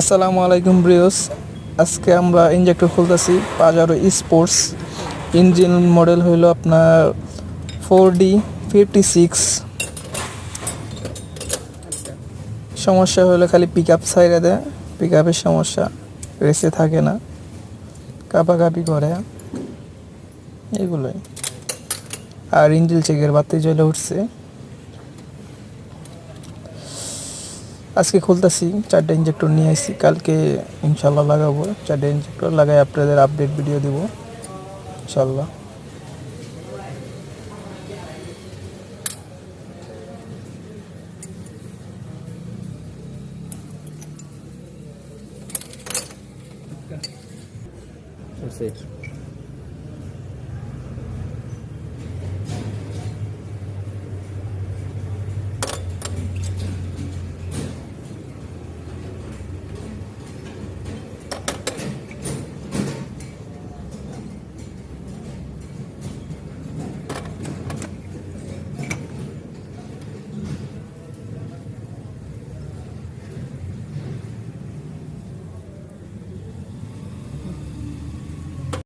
আসসালামু আলাইকুম ব্রিয়স আজকে আমরা ইঞ্জেক্টর খুলতেছি পাজারো স্পোর্টস ইঞ্জিন মডেল হইল আপনার ফোর ডি ফিফটি সিক্স সমস্যা হলো খালি পিক আপ সাইডে দেয়। পিক আপের সমস্যা রেসে থাকে না। কাপাকাপি করে। এগুলোই। আর ইঞ্জিল চেকের বাতি জ্বলে উঠছে। আজকে খুলতেছি চারটে ইঞ্জেক্টর নিয়ে আসছি কালকে ইনশাল্লাহ লাগাবো চারটে ইঞ্জেক্টর লাগাই আপনাদের আপডেট ভিডিও দিব ইনশাল্লাহ That's it.